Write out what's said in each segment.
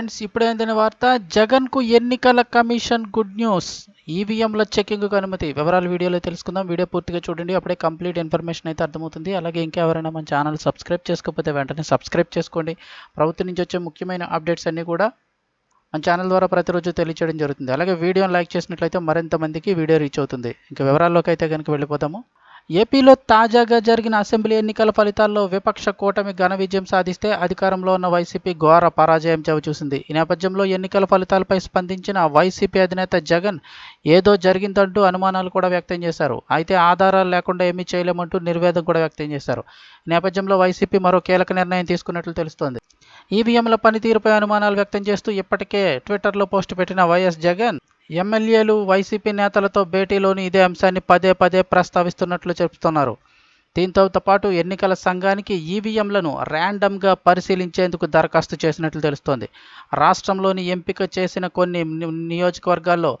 Friends ఇప్పుడే వార్త జగన్కు ఎన్నికల కమిషన్ గుడ్ న్యూస్. ఈవీఎంల చెకింగ్కు అనుమతి. వివరాలు వీడియోలో తెలుసుకుందాం. వీడియో పూర్తిగా చూడండి. అప్పుడే కంప్లీట్ ఇన్ఫర్మేషన్ అయితే అర్థమవుతుంది. అలాగే ఇంకా ఎవరైనా మన ఛానల్ సబ్స్క్రైబ్ చేసుకోకపోతే వెంటనే సబ్స్క్రైబ్ చేసుకోండి. ప్రభుత్వం నుంచి వచ్చే ముఖ్యమైన అప్డేట్స్ అన్నీ కూడా మన ఛానల్ ద్వారా ప్రతిరోజు తెలియచేయడం జరుగుతుంది. అలాగే వీడియోని లైక్ చేసినట్లయితే మరింత మందికి వీడియో రీచ్ అవుతుంది. ఇంకా వివరాల్లోకి అయితే కనుక వెళ్ళిపోతాము ఏపీలో తాజాగా జరిగిన అసెంబ్లీ ఎన్నికల ఫలితాల్లో విపక్ష కూటమి ఘన విజయం సాధిస్తే అధికారంలో ఉన్న వైసీపీ ఘోర పరాజయం చవిచూసింది. ఈ నేపథ్యంలో ఎన్నికల ఫలితాలపై స్పందించిన వైసీపీ అధినేత జగన్ ఏదో జరిగిందంటూ అనుమానాలు కూడా వ్యక్తం చేశారు. అయితే ఆధారాలు లేకుండా ఏమీ చేయలేమంటూ నిర్వేదం కూడా వ్యక్తం చేశారు. ఈ నేపథ్యంలో వైసీపీ మరో కీలక నిర్ణయం తీసుకున్నట్లు తెలుస్తోంది. ఈవీఎంల పనితీరుపై అనుమానాలు వ్యక్తం చేస్తూ ఇప్పటికే ట్విట్టర్లో పోస్టు పెట్టిన వైఎస్ జగన్ ఎమ్మెల్యేలు వైసీపీ నేతలతో భేటీలోని ఇదే అంశాన్ని పదే పదే ప్రస్తావిస్తున్నట్లు చెబుతున్నారు. దీంతో పాటు ఎన్నికల సంఘానికి ఈవీఎంలను ర్యాండమ్గా పరిశీలించేందుకు దరఖాస్తు చేసినట్లు తెలుస్తోంది. రాష్ట్రంలోని ఎంపిక చేసిన కొన్ని నియోజకవర్గాల్లో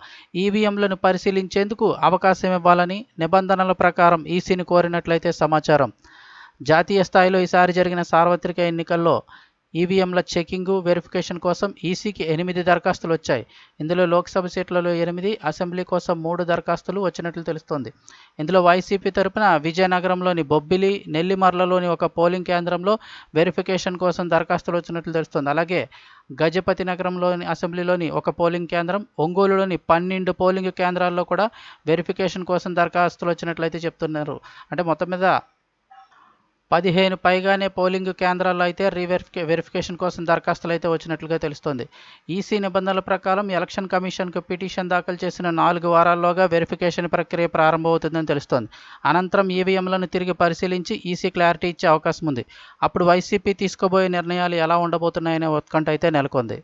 ఈవీఎంలను పరిశీలించేందుకు అవకాశం ఇవ్వాలని నిబంధనల ప్రకారం ఈసీని కోరినట్లయితే సమాచారం. జాతీయ స్థాయిలో ఈసారి జరిగిన సార్వత్రిక ఎన్నికల్లో ఈవీఎంల చెకింగు వెరిఫికేషన్ కోసం ఈసీకి ఎనిమిది దరఖాస్తులు వచ్చాయి. ఇందులో లోక్సభ సీట్లలో ఎనిమిది అసెంబ్లీ కోసం మూడు దరఖాస్తులు వచ్చినట్లు తెలుస్తోంది. ఇందులో వైసీపీ తరపున విజయనగరంలోని బొబ్బిలి నెల్లిమర్లలోని ఒక పోలింగ్ కేంద్రంలో వెరిఫికేషన్ కోసం దరఖాస్తులు వచ్చినట్లు తెలుస్తోంది. అలాగే గజపతి నగరంలోని అసెంబ్లీలోని ఒక పోలింగ్ కేంద్రం ఒంగోలులోని పన్నెండు పోలింగ్ కేంద్రాల్లో కూడా వెరిఫికేషన్ కోసం దరఖాస్తులు వచ్చినట్లయితే చెప్తున్నారు. అంటే మొత్తం మీద పదిహేను పైగానే పోలింగ్ కేంద్రాల్లో అయితే రీవెరిఫికే వెరిఫికేషన్ కోసం దరఖాస్తులు అయితే వచ్చినట్లుగా తెలుస్తోంది. ఈసీ నిబంధనల ప్రకారం ఎలక్షన్ కమిషన్కు పిటిషన్ దాఖలు చేసిన నాలుగు వారాల్లోగా వెరిఫికేషన్ ప్రక్రియ ప్రారంభమవుతుందని తెలుస్తోంది. అనంతరం ఈవీఎంలను తిరిగి పరిశీలించి ఈసీ క్లారిటీ ఇచ్చే అవకాశం ఉంది. అప్పుడు వైసీపీ తీసుకోబోయే నిర్ణయాలు ఎలా ఉండబోతున్నాయనే ఉత్కంఠ అయితే నెలకొంది.